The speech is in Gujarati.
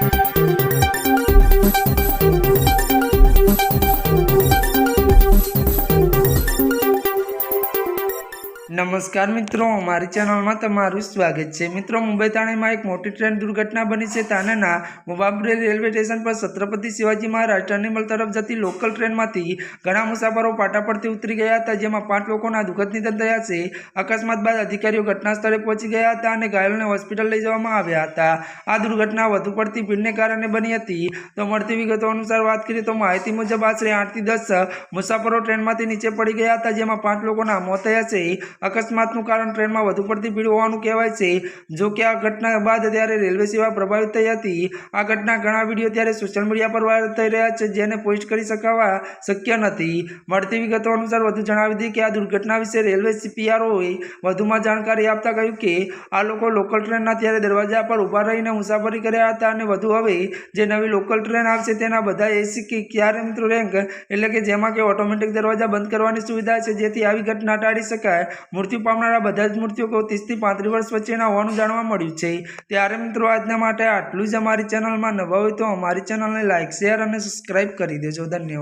Thank you. નમસ્કાર મિત્રો, અમારી ચેનલમાં તમારું સ્વાગત છે. મિત્રો, મુંબઈ થાણેમાં એક મોટી ટ્રેન દુર્ઘટના બની છે. તાનાના મુબાબરે રેલવે સ્ટેશન પર છત્રપતિ શિવાજી મહારાજ ટર્મિનલ તરફ જતી લોકલ ટ્રેનમાંથી ઘણા મુસાફરો પાટા પરથી ઉતરી ગયા હતા, જેમાં પાંચ લોકોના દુઃખદ નિધન થયા છે. અકસ્માત બાદ અધિકારીઓ ઘટના સ્થળે પહોંચી ગયા હતા અને ઘાયલોને હોસ્પિટલ લઈ જવામાં આવ્યા હતા. આ દુર્ઘટના વધુ પડતી ભીડને કારણે બની હતી. તો મળતી વિગતો અનુસાર વાત કરીએ તો માહિતી મુજબ, આશરે આઠથી દસ મુસાફરો ટ્રેનમાંથી નીચે પડી ગયા હતા, જેમાં પાંચ લોકોના મોત થયા છે. અકસ્માતનું કારણ ટ્રેનમાં વધુ પડતી ભીડ હોવાનું કહેવાય છે. જો કે આ ઘટના બાદ ત્યારે રેલવે સેવા પ્રભાવિત થઈ હતી. આ ઘટના ઘણા વીડિયો ત્યારે સોશિયલ મીડિયા પર વાયરલ થઈ રહ્યા છે, જેને પોસ્ટ કરી શકાવા શક્ય નથી. મળતી વિગતો અનુસાર વધુ જણાવી હતી કે આ દુર્ઘટના વિશે રેલવે સીપીઆરઓએ વધુમાં જાણકારી આપતા કહ્યું કે, આ લોકો લોકલ ટ્રેનના ત્યારે દરવાજા પર ઊભા રહીને મુસાફરી કર્યા હતા અને વધુ હવે જે નવી લોકલ ટ્રેન આવશે તેના બધા એસી કે ક્યારે મિત્રો રેન્ક એટલે કે જેમાં કે ઓટોમેટિક દરવાજા બંધ કરવાની સુવિધા છે, જેથી આવી ઘટના ટાળી શકાય. મૃત્યુ પામનારા બધા જ મૃત્યુકો ત્રીસથી પાંત્રીસ વર્ષ વચ્ચેના હોવાનું જાણવા મળ્યું છે. ત્યારે મિત્રો આજના માટે આટલું જ અમારી ચેનલમાં નવા હોય તો અમારી ચેનલને લાઇક શેર અને સબસ્ક્રાઇબ કરી દેજો. ધન્યવાદ.